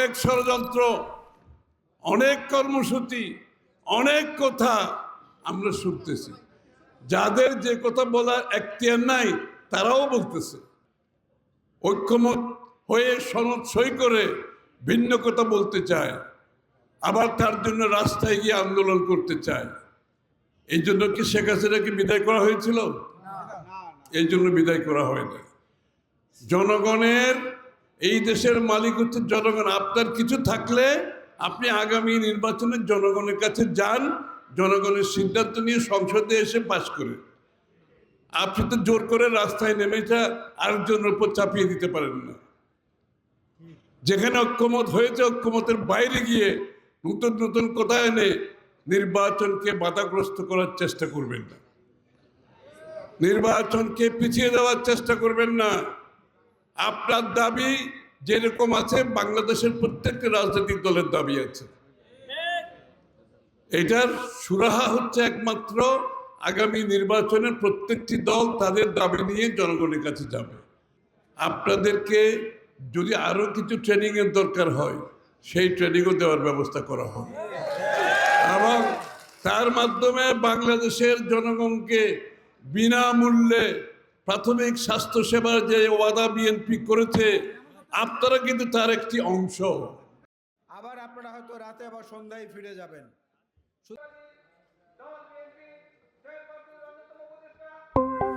অনেক ষড়যন্ত্র অনেক কর্মসূচি অনেক কথা আমরা শুনতেছি। যাদের যে কথা বলার এখতিয়ার নাই তারাও বলতেছে। ঐক্যমত হয়ে সনদ সই করে ভিন্ন কথা বলতে চায় আবার তার জন্য রাস্তায় গিয়ে আন্দোলন করতে চায়। এই জন্য কি শেখ হাসিনাকে বিদায় করা হয়েছিল? এই জন্য বিদায় করা হয় না জনগণের এই দেশের মালিক হচ্ছে জনগণ। আপনার কিছু থাকলে আপনি আগামী নির্বাচনে জনগণের কাছে যান, জনগণের সিদ্ধান্ত নিয়ে সংসদে এসে পাশ করে। আপনি তো জোর করে রাস্তায় নেমে এটা আরেকজনের উপর চাপিয়ে দিতে পারেন না। যেখানে ঐক্যমত হয়েছে, ঐক্যমতের বাইরে গিয়ে নতুন নতুন কথা এনে নির্বাচনকে বাধাগ্রস্ত করার চেষ্টা করবেন না। নির্বাচনকে পিছিয়ে দেওয়ার চেষ্টা করবেন না। আপনার দাবি যেরকম আছে, বাংলাদেশের প্রত্যেকটি রাজনৈতিক দলের দাবি আছে। এটার সুরাহা হচ্ছে একমাত্র আগামী নির্বাচনের প্রত্যেকটি দল তাদের দাবি নিয়ে জনগণের কাছে যাবে। আপনাদেরকে যদি আরও কিছু ট্রেনিংয়ের দরকার হয়, সেই ট্রেনিংও দেওয়ার ব্যবস্থা করা হবে এবং তার মাধ্যমে বাংলাদেশের জনগণকে বিনামূল্যে প্রাথমিক স্বাস্থ্যসেবার যে ওয়াদা বিএনপি করেছে আপনারা কিন্তু তার একটি অংশ আবার আপনারা হয়তো রাতে বা সন্ধ্যায় ফিরে যাবেন Thank you.